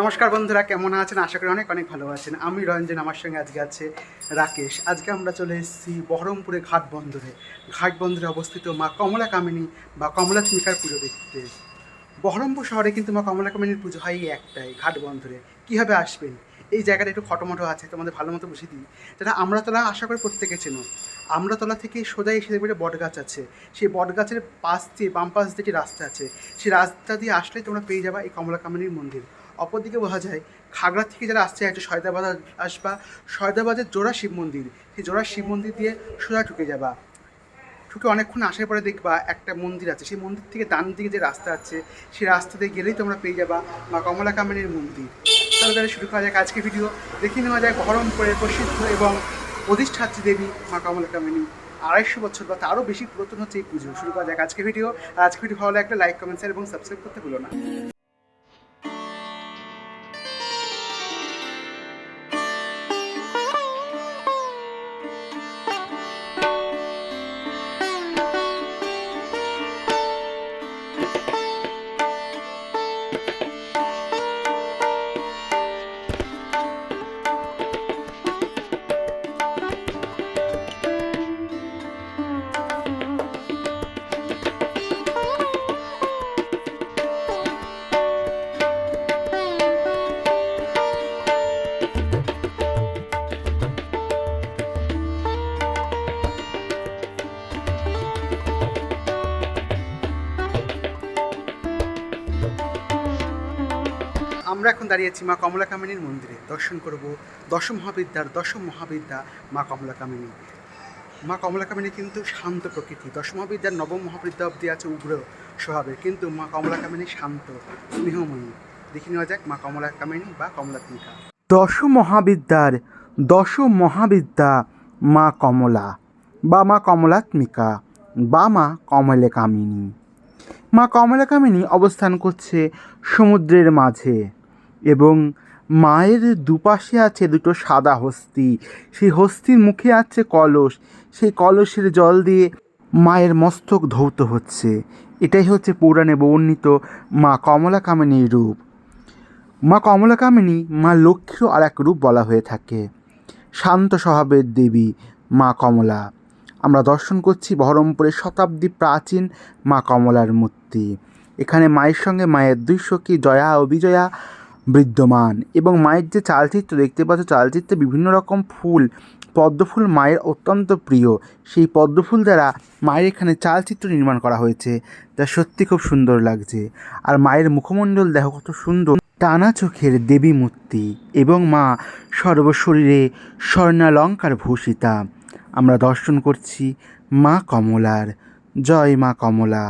নমস্কার বন্ধুরা, কেমন আছেন? আশা করি অনেক অনেক ভালো আছেন। আমি রঞ্জন, আমার সঙ্গে আজকে আছে রাকেশ। আজকে আমরা চলে এসেছি বহরমপুরে ঘাট বন্দরে। ঘাট বন্দরে অবস্থিত মা কমলা কামিনী বা কমলা চিমিকার পুজো দেখতে। বহরমপুর শহরে কিন্তু মা কমলা কামিনীর পুজো হয় একটাই, ঘাট বন্দরে। কীভাবে আসবেন? এই জায়গাটা একটু খটোমটো আছে, তোমাদের ভালো মতো বুঝিয়ে দিই। যেটা আমরাতলা আশা করি প্রত্যেকে চেনো। আমরাতলা থেকে সোজা এসে দেখবে একটা বটগাছ আছে। সেই বটগাছের পাশ দিয়ে, বাম পাশ দিয়ে রাস্তা আছে, সেই রাস্তা দিয়ে আসলে তোমরা পেয়ে যাবা এই কমলা কামিনীর মন্দির। অপরদিকে বোঝা যায় খাগড়া থেকে যারা আসছে আছে সয়দাবাদ আসবা। সয়দাবাদের জোড়া শিব মন্দির, সেই জোড়া শিব মন্দির দিয়ে সোজা ঢুকে যাবা। ঢুকে অনেকক্ষণ আসার পরে দেখবা একটা মন্দির আছে। সেই মন্দির থেকে ডান দিকে যে রাস্তা আছে, সেই রাস্তা দিয়ে গেলেই তোমরা পেয়ে যাবা মা কমলা কামিনীর মন্দির। তাহলে তাহলে শুরু করা যাক আজকে ভিডিও দেখে নেওয়া যায় বহরমপুরের প্রসিদ্ধ এবং অধিষ্ঠাত্রী দেবী মা কমলা কামিনী। আড়াইশো বছর বা তারও বেশি পুরাতন হচ্ছে এই পুজো। শুরু করা যাক আজকে ভিডিও আর আজকে ভিডিও ভালো লাগলে লাইক কমেন্ট শেয়ার এবং সাবস্ক্রাইব করতে ভুলো না। আমরা এখন দাঁড়িয়েছি মা কমলা কামিনীর মন্দিরে। দর্শন করব দশ মহাবিদ্যার দশম মহাবিদ্যা মা কমলা কামিনী মা কমলা কামিনী কিন্তু শান্ত প্রকৃতি। দশ মহাবিদ্যার নবম মহাবিদ্যা অব্দি আছে উগ্র স্বভাবের। কিন্তু মা কমলা কামিনী শান্ত, স্নেহময়ী। দেখে নেওয়া যাক মা কমলা কামিনী বা কমলাত্মিকা। দশ মহাবিদ্যার দশম মহাবিদ্যা মা কমলা বা মা কমলাত্মিকা বা মা কমলে কামিনী মা কমলা কামিনী অবস্থান করছে সমুদ্রের মাঝে। এবং মায়ের দুপাশে আছে দুটো সাদা হস্তি। সেই হস্তির মুখে আছে কলস। সেই কলসের জল দিয়ে মায়ের মস্তক ধৌত হচ্ছে। এটাই হচ্ছে পুরাণে বর্ণিত মা কমলা কামিনীর রূপ। মা কমলা কামিনী মা লক্ষ্মীরও আর এক রূপ বলা হয়ে থাকে। শান্ত স্বভাবের দেবী মা কমলা। আমরা দর্শন করছি বহরমপুরের শতাব্দী প্রাচীন মা কমলার মূর্তি। এখানে মায়ের সঙ্গে মায়ের দুই সখী জয়া ও বিজয়া বিদ্যমান। এবং মায়ের যে চালচিত্র, দেখতে পাচ্ছ চালচিত্রে বিভিন্ন রকম ফুল, পদ্মফুল মায়ের অত্যন্ত প্রিয়। সেই পদ্মফুল দ্বারা মায়ের এখানে চালচিত্র নির্মাণ করা হয়েছে, যা সত্যি খুব সুন্দর লাগছে। আর মায়ের মুখমণ্ডল দেখো কত সুন্দর। টানা চোখের দেবী মূর্তি এবং মা সর্বশরীরে স্বর্ণালঙ্কার ভূষিতা। আমরা দর্শন করছি মা কমলার। জয় মা কমলা।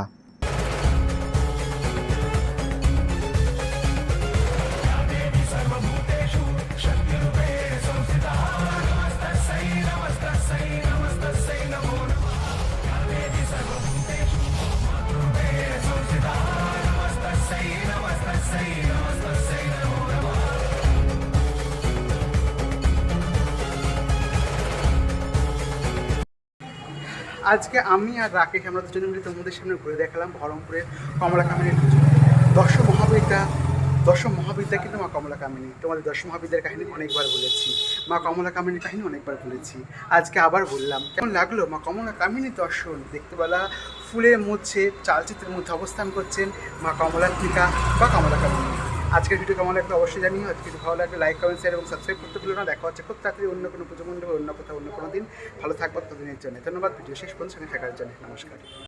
আজকে আমি আর রাকেশ, আমরা দুজনে মিলে তোমাদের সামনে ঘুরে দেখালাম বহরমপুরের কমলা কামিনীর পুজো। দশ মহাবিদ্যা দশ মহাবিদ্যা কিন্তু মা কমলা কামিনী। তোমাদের দশ মহাবিদ্যার কাহিনী অনেকবার বলেছি। মা কমলা কামিনীর কাহিনী অনেকবার বলেছি। আজকে আবার বললাম, কেমন লাগল? মা কমলা কামিনী দর্শন, দেখতে পেলা ফুলের মধ্যে চালচিত্রের মধ্যে অবস্থান করছেন মা কমলাত্মিকা বা কমলা কামিনী। আজকের ভিডিও কেমন লাগল অবশ্যই জানি আজকে যদি ভালো লাগলে লাইক কমেন্ট শেয়ার এবং সাবস্ক্রাইব করতে ভুলো না। দেখা হচ্ছে খুব তাড়াতাড়ি অন্য কোনো পুজো মণ্ডপে, অন্য কোথাও, অন্য কোনো দিন। ভালো থাকব ততদিনের জন্য। ধন্যবাদ। ভিডিও শেষ পর্যন্ত সঙ্গে থাকার জন্য। নমস্কার।